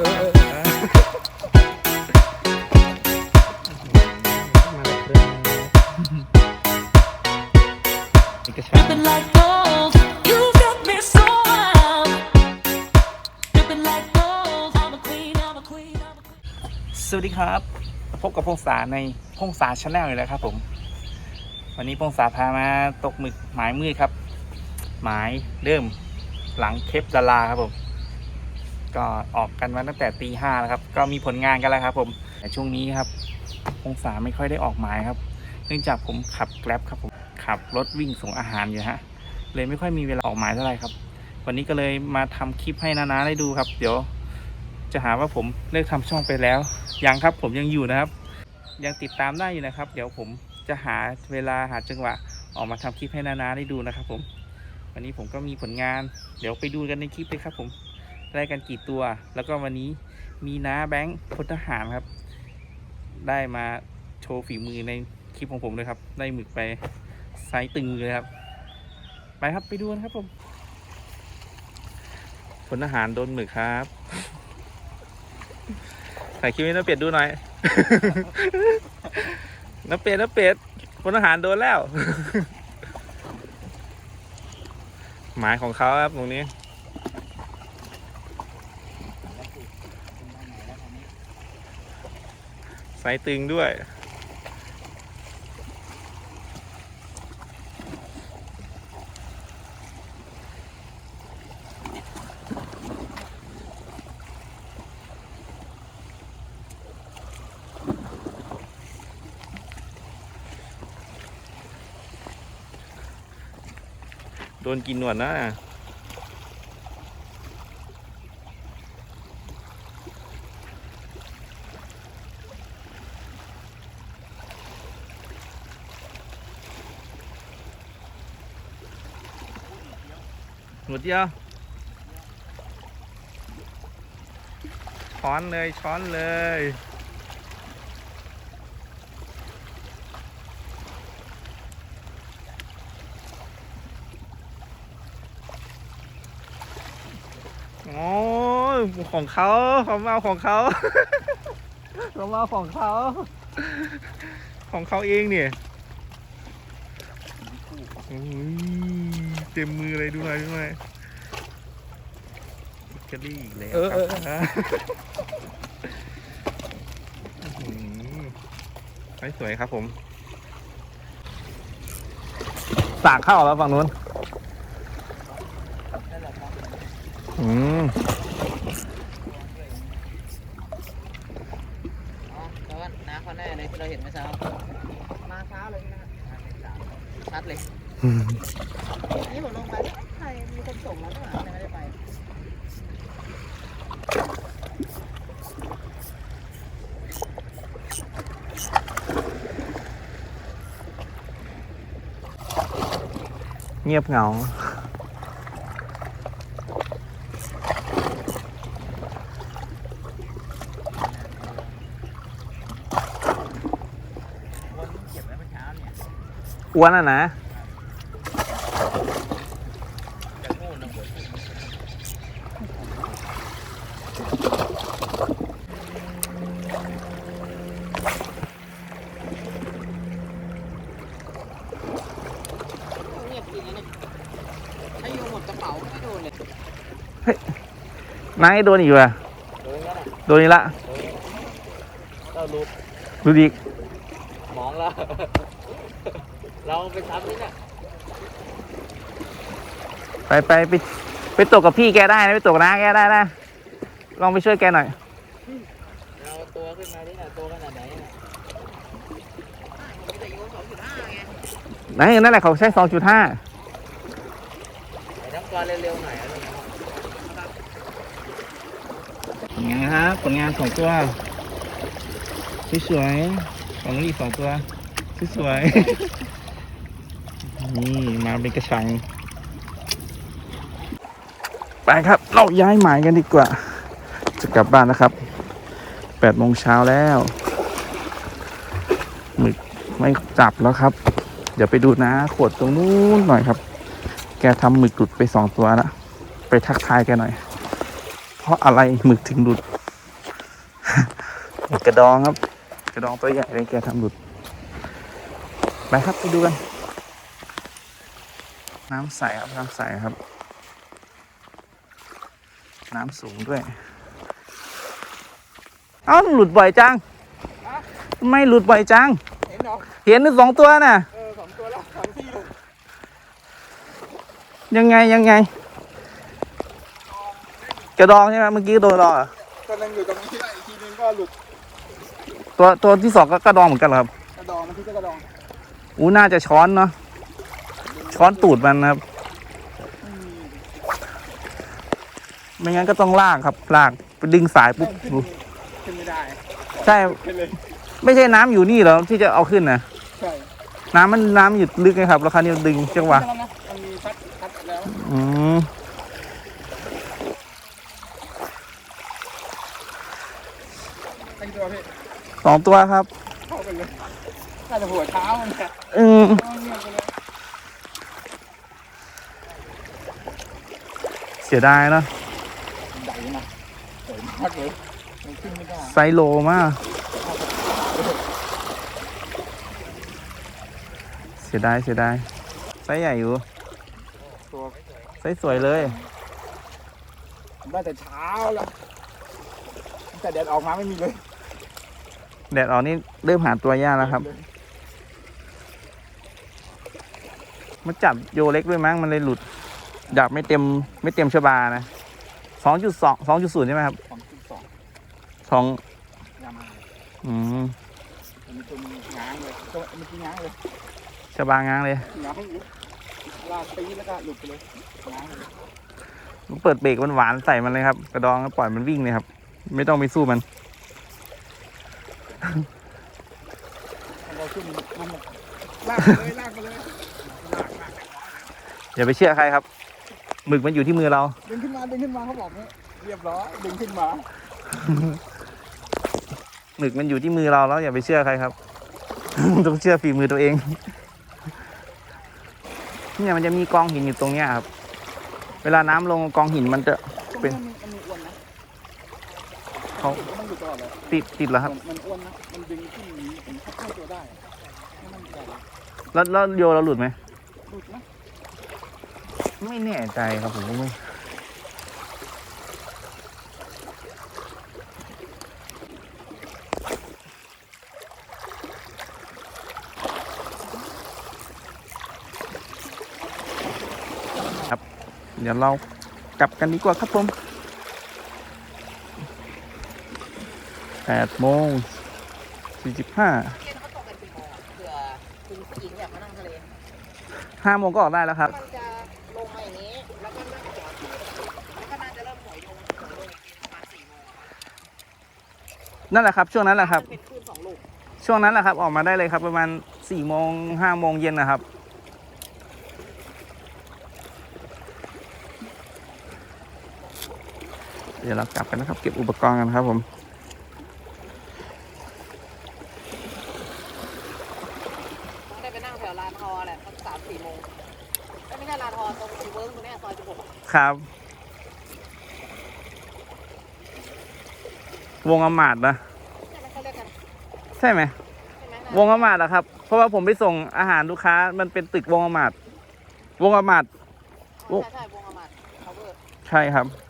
เออเออมาแบบเดิมนี่ก็ใช่ Dripping like gold, you got me so wild. Dripping like gold, I'm a queen, I'm a queen, I'm a queen. สวัสดีครับ พบกับพงษาในพงษาชาแนลอีกแล้วครับผม วันนี้พงษาพามาตกหมึกหมายมืดครับ หมายเริ่มหลังเคปดาราครับผม ก็ออกกันมาตั้งแต่ตีห้าแล้วครับ ก็มีผลงานกันแล้วครับ ผมแต่ช่วงนี้ครับพงษาไม่ค่อยได้ออกหมายครับ เนื่องจากผมขับแกร็บครับผมขับรถวิ่งส่งอาหารอยู่ฮะเลยไม่ค่อยมีเวลาออกหมายเท่าไหร่ครับ วันนี้ก็เลยมาทำคลิปให้นาๆได้ดูครับ เดี๋ยว จะหาว่าผมเลิกทำช่องไปแล้วยังครับผมยังอยู่นะครับ ยังติดตามได้อยู่นะครับ เดี๋ยวผมจะหาเวลาหาจังหวะออกมาทำคลิปให้นาๆได้ดูนะครับ ผม วันนี้ผมก็มีผลงาน เดี๋ยวไปดูกันในคลิปเลยครับผม ได้กันกี่ตัว แล้วก็วันนี้มีน้าแบงค์พลทหารครับ ได้มาโชว์ฝีมือในคลิปของผมเลยครับ ได้หมึกไปไซส์ตึงเลยครับ ไปครับไปดูกันครับผมพลทหารโดนหมึกครับถ่ายคลิปให้น้าเป็ดดูหน่อยน้าเป็ดน้าเป็ดพลทหารโดนแล้ว หมายของเขาครับตรงนี้ สายตึงด้วย โดนกินหนวดนะ หมดเดียวช้อนเลยช้อนเลยโอ้ยของเขาเขามาเอาของเขาเขามาเอาของเขา ของเขาเองเนี่ยอุ้ยเต็ มมือเลยดูหน่อยดูหน่อยเกอรี่อีกแล้วเออเออครับอื้อหือไม่สวยครับผม สากเข้าแล้วฝั่งนู้น อืมอ๋อแล้วก็น้าเขาแน่เลยที่เราเห็นเมื่อเช้า มาเช้าเลยนะชัดเลย นี่ผมลงไปใครมีคนส่งแล้วตั้งหลายไม่ได้ไป เงียบเหงา อ้วนอะนะงูนะผม เงียบจริงนะเนี่ยถ้าอยู่หมดกระเป๋าไม่โดนเลย นายโดนอีกว่ะโดนแล้วนะโดนอีกละเรารู้ดูดิมองแล้วเราไปซ้ำนี่น่ะไปไปไปไปตกกับพี่แกได้นะไปตกน้าแกได้นะลองไปช่วยแกหน่อยเราตัวขึ้นมานี่น่ะตัวขนาดไหนน่ะแต่โยนสองจุดห้าไงนั่นนั่นแหละเขาใช้สองจุดห้าแต่ต้องตัวเร็วๆหน่อยอะไรเงี้ย ผ ลงานครับผลงานสองตัวสวยๆของนี่สองตัวสวยๆนี่มาเป็นกระชังไปครับ เราย้ายหมายกันดีกว่า จะกลับบ้านนะครับแปดโมงเช้าแล้วหมึกไม่จับแล้วครับ เดี๋ยวไปดูนะ ขวดตรงนู้นหน่อยครับ แกทำหมึกหลุดไปสองตัวละไปทักทายแกหน่อย ราะอะไรหมึกถึงหลุด กระดองครับ กระดองตัวใหญ่เลยแกทำหลุด ไปครับไปดูกัน น้ำใสครับ น้ำใสครับ น้ำสูงด้วย เอ้าหลุดบ่อยจังทำไม่หลุดบ่อยจัง เห็นเหรอเห็นสองตัวน่ะ เออสองตัวแล้วสองที่เลยยังไงยังไง กระดองใช่ไหมเมื่อกี้โดนกระดองเหรอตัวนึงอยู่ตรงนี้ได้อีกทีนึงก็หลุดตัวตัวที่สองก็กระดองเหมือนกันเหรอครับกระดองมันที่ก็กระดองอู้น่าจะช้อนเนาะช้อนตูดมันนะครับไม่งั้นก็ต้องลากครับลากไปดึงสายปุ๊บขึ้นดูขึ้นไม่ได้ใช่ขึ้นเลยไม่ใช่น้ำอยู่นี่เหรอที่จะเอาขึ้นนะใช่น้ำมันน้ำอยู่ลึกไงครับแล้วคราวนี้ดึงจังหวะขึ้นแล้วนะมันมีพัดพัดแล้ว อืม ตั้งตัวพี่สองตัวครับ เข้ากันเลยน่าจะหัวเช้ามันแหละอืมเอาเงียบไปเลยเสียดายเนอะใหญ่นะสวยมากเลยมันขึ้นไม่ได้ไซส์โลมาก เสียดายเสียดายไซส์ใหญ่อยู่ตัวไซส์สวยเลย ได้แต่เช้าแล้วแต่แดดออกมาไม่มีเลย แดดออกนี่เริ่มหาตัวยากแล้วครับ มันจับโยเล็กด้วยมั้งมันเลยหลุดดับไม่เต็มไม่เต็มชบานะสองจุดสองสองจุดศูนย์ใช่ไหมครับสองจุดสองสองยามาอืมมันมีตัวมีง้างเลยตัวเมื่อกี้ง้างเลยชบาง้างเลยง้างหลุดลากตีแล้วก็หลุดไปเลยง้างเลยเปิดเบรกมันหวานๆใส่มันเลยครับ กระดองก็ปล่อยมันวิ่งเลยครับ ไม่ต้องไปสู้มัน เราขึ้นมันลากไปเลยลากไปเลยลากลากอย่าไปเชื่อใครครับหมึกมันอยู่ที่มือเรา ดึงขึ้นมาดึงขึ้นมาเขาบอกเนี่ยเรียบร้อยดึงขึ้นมาหมึกมันอยู่ที่มือเราแล้วอย่าไปเชื่อใครครับ ต้องเชื่อฝีมือตัวเองเนี่ยมันจะมีกองหินอยู่ตรงเนี้ยครับ เวลาน้ำลงกองหินมันจะเป็นมันมันมีอ้วนนะ เขามันอยู่ตลอดเลยติดติดแล้วครับ มันอ้วนนะมันดึงขึ้นอย่างนี้ผมเข้าตัวได้ไม่มั่นใจแล้วแล้วโยเราหลุดไหมหลุดนะไม่แน่ใจครับผมไม่ครับ เดี๋ยวเรากลับกันดีกว่าครับผม แปดโมงสี่สิบห้าเย็นเขาตกกันกี่โมงอะเผื่อคุณหญิงอยากมานั่งทะเลห้าโมงก็ออกได้แล้วครับ มันจะลงมาอย่างนี้ แล้วก็นั่งจอดแล้วก็น่าจะเริ่มหอยลงหอยลงอีกทีประมาณสี่โมงนั่นแหละครับ ช่วงนั้นแหละครับ เป็นคลื่นสองลูกช่วงนั้นแหละครับ ออกมาได้เลยครับประมาณสี่โมงห้าโมงเย็นนะครับ เดี๋ยวเรากลับกันนะครับ เก็บอุปกรณ์กันครับผม ต้องได้ไปนั่งแถวลานทอแหละสักสามสี่โมงเอ้ยไม่ใช่ลานทอตรงซีเวิร์กตรงเนี้ยซอยสิบหก ครับ วงอมาดนะใช่ไหมเขาเรียกกันใช่ไหมใช่ไหมวงอมาดอะครับ เพราะว่าผมไปส่งอาหารลูกค้า มันเป็นตึกวงอมาดวงอมาดอ๋อใช่ใช่วงอมาดเขาเวิร์ใช่ครับเ